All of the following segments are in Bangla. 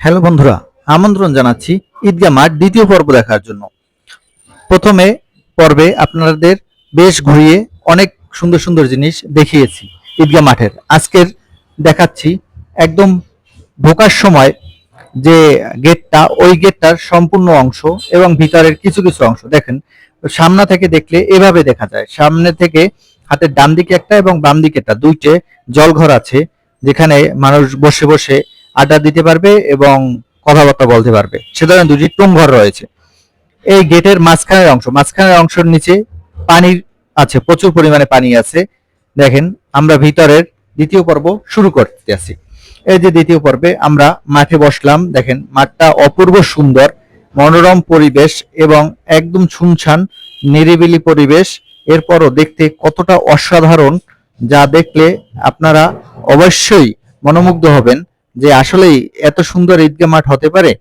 হ্যালো বন্ধুরা, আমন্ত্রণ জানাচ্ছি ঈদগাহ মাঠ দ্বিতীয় পর্ব দেখার জন্য। প্রথমে পর্বে আপনাদের বেশ ঘুরিয়ে অনেক সুন্দর সুন্দর জিনিস দেখিয়েছি ঈদগাহ মাঠের। আজকের দেখাচ্ছি একদম ঢোকার সময় যে গেটটা, ওই গেটটার সম্পূর্ণ অংশ এবং ভিতরের কিছু কিছু অংশ। দেখেন, সামনা থেকে দেখলে এভাবে দেখা যায়। সামনে থেকে হাতের ডান দিকে একটা এবং বাম দিকে একটা। দুইটে জলঘর আছে, যেখানে মানুষ বসে বসে আড্ডা দিতে পারবে এবং কথাবার্তা বলতে পারবে। সে ধরনের দুটি টুম ঘর রয়েছে। এই গেটের মাঝখানের অংশ, মাঝখানের অংশের নিচে পানির আছে, প্রচুর পরিমাণে পানি আছে। দেখেন, আমরা ভিতরের দ্বিতীয় পর্ব শুরু করতে আছি। এই যে দ্বিতীয় পর্বে আমরা মাঠে বসলাম, দেখেন, মাঠটা অপূর্ব সুন্দর, মনোরম পরিবেশ এবং একদম শুনশান, নিরিবিলি পরিবেশ। এরপরও দেখতে কতটা অসাধারণ, যা দেখলে আপনারা অবশ্যই মনোমুগ্ধ হবেন। যে আসলেই এত সুন্দর ঈদগাহ মাঠ হতে পারে,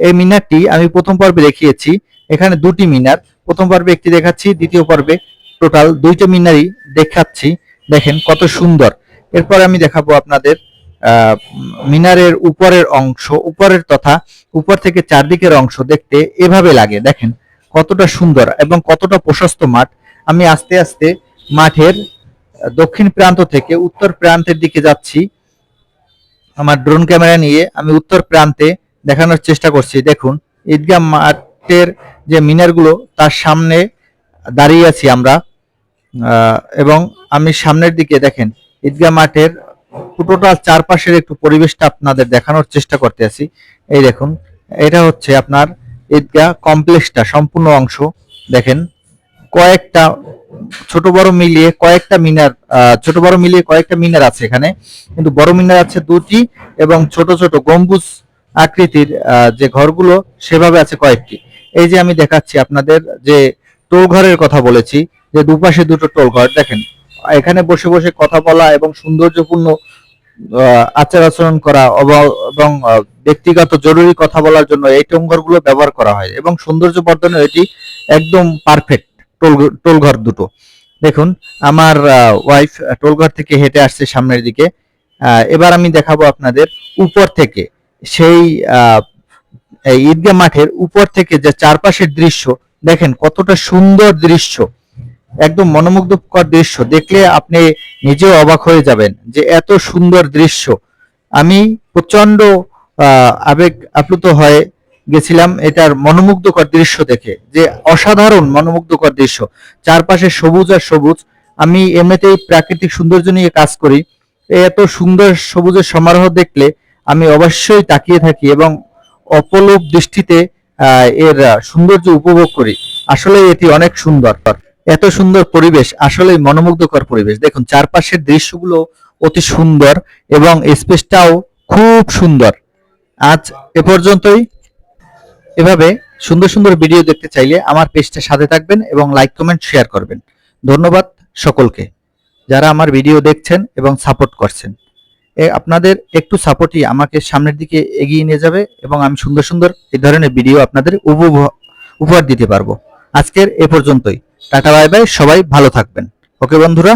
এই মিনারটি আমি প্রথম পর্বে দেখিয়েছি। এখানে দুটি মিনার, প্রথম পর্বে একটি দেখাচ্ছি, দ্বিতীয় পর্বে টোটাল দুইটা মিনারই দেখাচ্ছি। দেখেন কত সুন্দর। এরপর আমি দেখাবো আপনাদের মিনারের উপরের অংশ, উপরের তথা উপর থেকে চারদিকের অংশ দেখতে এভাবে লাগে। দেখেন কতটা সুন্দর এবং কতটা প্রশস্ত মাঠ। আমি আস্তে আস্তে মাঠের দক্ষিণ প্রান্ত থেকে উত্তর প্রান্তের দিকে যাচ্ছি। আমার ড্রোন ক্যামেরা নিয়ে আমি উত্তর প্রান্তে দেখানোর চেষ্টা করছি। দেখুন, ঈদগাহ মাঠের যে মিনারগুলো, তার সামনে দাঁড়িয়ে আছি আমরা। এবং আমি সামনের দিকে দেখেন, ঈদগাহ মাঠের টোটাল চারপাশের একটু পরিবেশটা আপনাদের দেখানোর চেষ্টা করতে আছি। এই দেখুন, এটা হচ্ছে আপনার ঈদগাহ কমপ্লেক্সটা, সম্পূর্ণ অংশ। দেখেন কয়েকটা ছোট বড় মিলিয়ে কয়েকটা মিনার ছোট বড় মিলিয়ে কয়েকটা মিনার আছে এখানে। কিন্তু বড় মিনার আছে দুটি এবং ছোট ছোট গম্বুজ আকৃতির যে ঘরগুলো, সেভাবে আছে কয়েকটি। এই যে আমি দেখাচ্ছি আপনাদের যে টোল ঘরের কথা বলেছি, যে দুপাশে দুটো টোল ঘর, দেখেন। এখানে বসে বসে কথা বলা এবং সৌন্দর্যপূর্ণ আচার আচরণ করা এবং ব্যক্তিগত জরুরি কথা বলার জন্য এই টোল ঘরগুলো ব্যবহার করা হয় এবং সৌন্দর্য বর্ধনে এটি একদম পারফেক্ট টোল টোলঘর দুটো। দেখুন, আমার ওয়াইফ টোলঘর থেকে হেঁটে আসছে সামনের দিকে। এবার আমি দেখাবো আপনাদের উপর থেকে। সেই এই মাঠের উপর থেকে যে চারপাশের দৃশ্য, দেখেন কতটা সুন্দর দৃশ্য। একদম মনোমুগ্ধকর দৃশ্য। দেখলে আপনি নিজেও অবাক হয়ে যাবেন যে এত সুন্দর দৃশ্য। আমি প্রচণ্ড আবেগ আপ্লুত হয়ে গেছিলাম, এটার মনোমুগ্ধকর দৃশ্য দেখে, যে অসাধারণ মনোমুগ্ধকর দৃশ্য। চারপাশে সবুজ আর সবুজ। আমি এমনিতেই প্রাকৃতিক সৌন্দর্য নিয়ে কাজ করি। এত সুন্দর সবুজের সমারোহ দেখলে আমি অবশ্যই তাকিয়ে থাকি এবং অপলোক দৃষ্টিতে এর সৌন্দর্য উপভোগ করি। আসলে এটি অনেক সুন্দর। এত সুন্দর পরিবেশ আসলে মনোমুগ্ধকর পরিবেশ। দেখুন, চারপাশের দৃশ্যগুলো অতি সুন্দর এবং স্পেসটাও খুব সুন্দর। আজ এ পর্যন্তই। এভাবে সুন্দর সুন্দর ভিডিও দেখতে চাইলে আমার পেজটা সাথে থাকবেন এবং লাইক কমেন্ট শেয়ার করবেন। ধন্যবাদ সকলকে যারা আমার ভিডিও দেখছেন এবং সাপোর্ট করছেন। আপনাদের একটু সাপোর্টই আমাকে সামনের দিকে এগিয়ে নিয়ে যাবে এবং আমি সুন্দর সুন্দর এই ধরনের ভিডিও আপনাদের উপহার দিতে পারব। আজকের এ পর্যন্তই। টাটা বাই বাই সবাই ভালো থাকবেন। ওকে বন্ধুরা